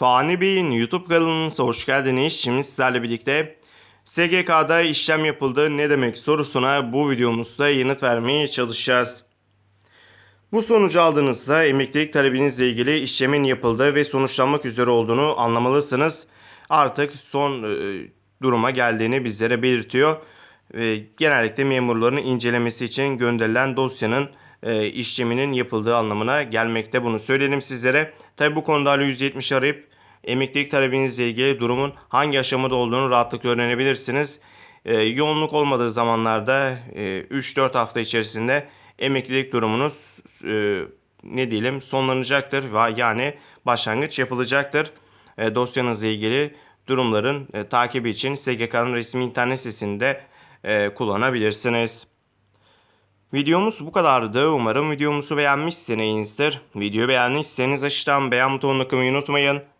Fani Bey'in YouTube kanalınıza hoş geldiniz. Şimdi sizlerle birlikte SGK'da işlem yapıldı ne demek sorusuna bu videomuzda yanıt vermeye çalışacağız. Bu sonucu aldığınızda emeklilik talebinizle ilgili işlemin yapıldığı ve sonuçlanmak üzere olduğunu anlamalısınız. Artık son e, duruma geldiğini bizlere belirtiyor. Genellikle memurların incelemesi için gönderilen dosyanın e, işleminin yapıldığı anlamına gelmekte. Bunu söyleyelim sizlere. Tabi bu konuda Ali 170 arayıp emeklilik talebinizle ilgili durumun hangi aşamada olduğunu rahatlıkla öğrenebilirsiniz. E, yoğunluk olmadığı zamanlarda e, 3-4 hafta içerisinde emeklilik durumunuz e, ne diyelim sonlanacaktır ve yani başlangıç yapılacaktır. E, dosyanızla ilgili durumların e, takibi için SGK'nın resmi internet sitesinde e, kullanabilirsiniz. Videomuz bu kadardı. Umarım videomuzu beğenmişsinizdir. Videoyu beğendiyseniz aşağıdan beğen butonuna tıklamayı unutmayın.